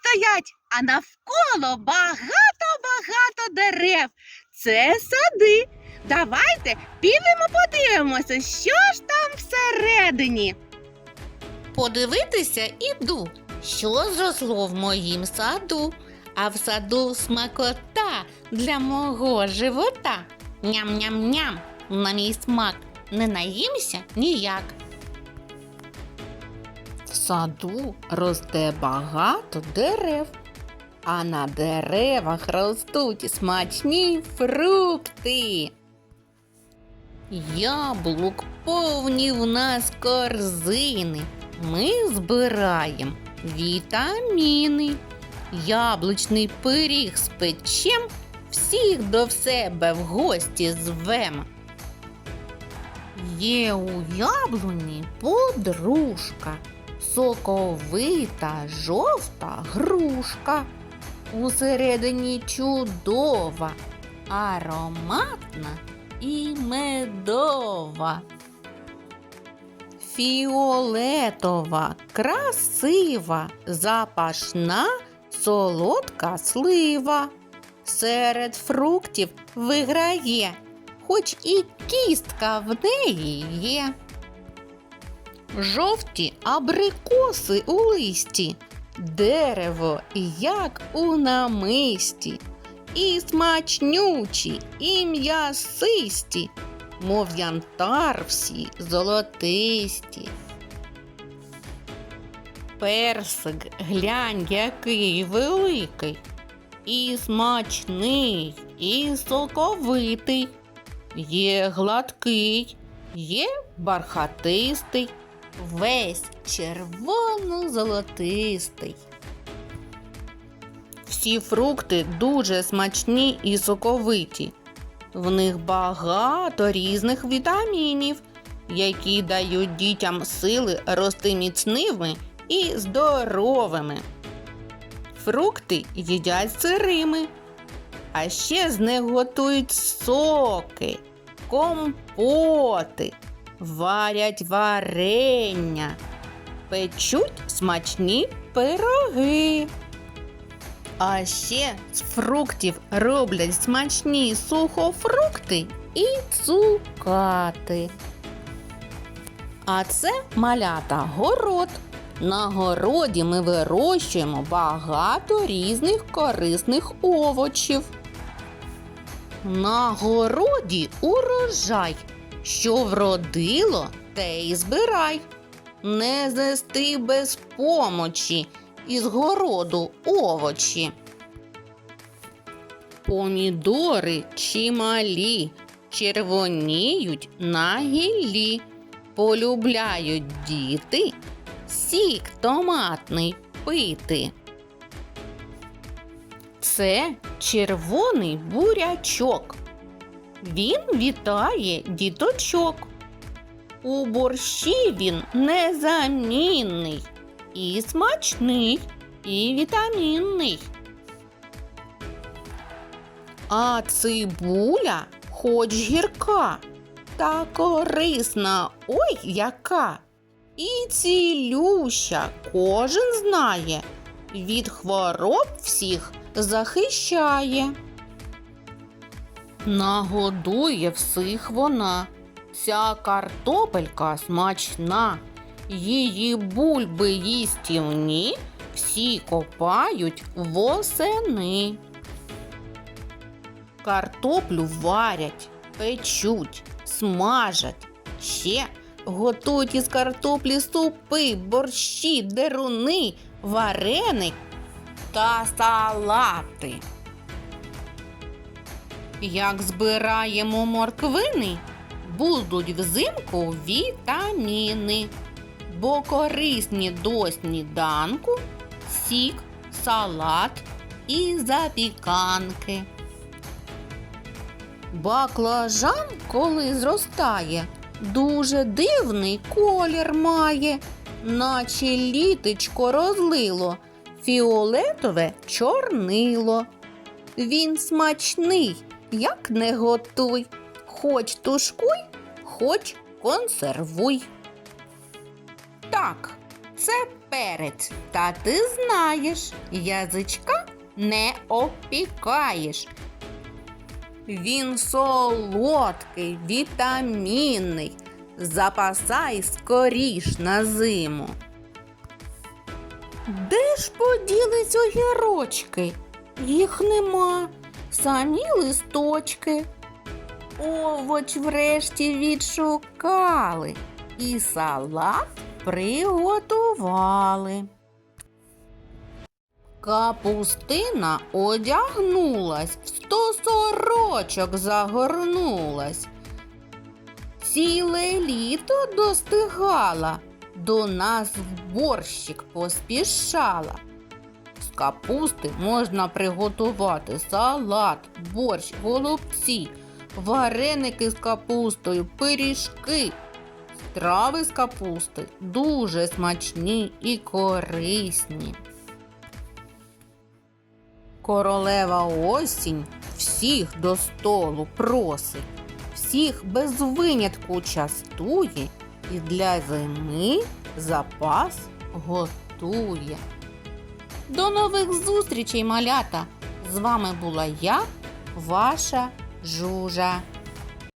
стоять, а навколо багато-багато дерев. Це сади. Давайте підемо подивимося, що ж там всередині. Подивитися іду, що зросло в моїм саду, а в саду смакота для мого живота. Ням-ням-ням на мій смак не наїмся ніяк. Саду росте багато дерев, а на деревах ростуть смачні фрукти. Яблук повні в нас корзини. Ми збираємо вітаміни. Яблучний пиріг спечем, всіх до себе в гості звем. Є у яблуні подружка, соковита жовта грушка. Усередині чудова, ароматна і медова. Фіолетова, красива, запашна, солодка слива. Серед фруктів виграє, хоч і кістка в неї є. Жовті абрикоси у листі, дерево, як у намисті, і смачнючі, і м'ясисті, мов янтар всі золотисті. Персик, глянь, який великий, і смачний, і соковитий, є гладкий, є бархатистий, весь червоно-золотистий. Всі фрукти дуже смачні і соковиті. В них багато різних вітамінів, які дають дітям сили рости міцними і здоровими. Фрукти їдять сирими, а ще з них готують соки, компоти, варять варення, печуть смачні пироги. А ще з фруктів роблять смачні сухофрукти і цукати. А це малята город. На городі ми вирощуємо багато різних корисних овочів. На городі урожай, що вродило, те й збирай. Не зести без помочі із городу овочі. Помідори чималі, червоніють на гіллі, полюбляють діти сік томатний пити. Це червоний бурячок. Він вітає діточок. У борщі він незамінний, і смачний, і вітамінний. А цибуля хоч гірка, та корисна, ой яка. І цілюща кожен знає, від хвороб всіх захищає. Нагодує всіх вона, ця картопелька смачна, її бульби їстівні всі копають восени. Картоплю варять, печуть, смажать, ще готують із картоплі супи, борщі, деруни, вареник та салати. Як збираємо морквини, будуть взимку вітаміни, бо корисні до сніданку сік, салат і запіканки. Баклажан, коли зростає, дуже дивний колір має, наче літечко розлило, фіолетове чорнило. Він смачний, як не готуй, хоч тушкуй, хоч консервуй. Так, це перець, та ти знаєш, язичка не опікаєш. Він солодкий, вітамінний. Запасай скоріш на зиму. Де ж поділись огірочки? Їх нема, самі листочки. Овоч врешті відшукали і салат приготували. Капустина одягнулась, в сто сорочок загорнулась. Ціле літо достигала, до нас в борщик поспішала. Капусти можна приготувати салат, борщ, голубці, вареники з капустою, пиріжки. Страви з капусти дуже смачні і корисні. Королева осінь всіх до столу просить, всіх без винятку частує і для зими запас готує. До нових зустрічей, малята! З вами була я, ваша Жужа.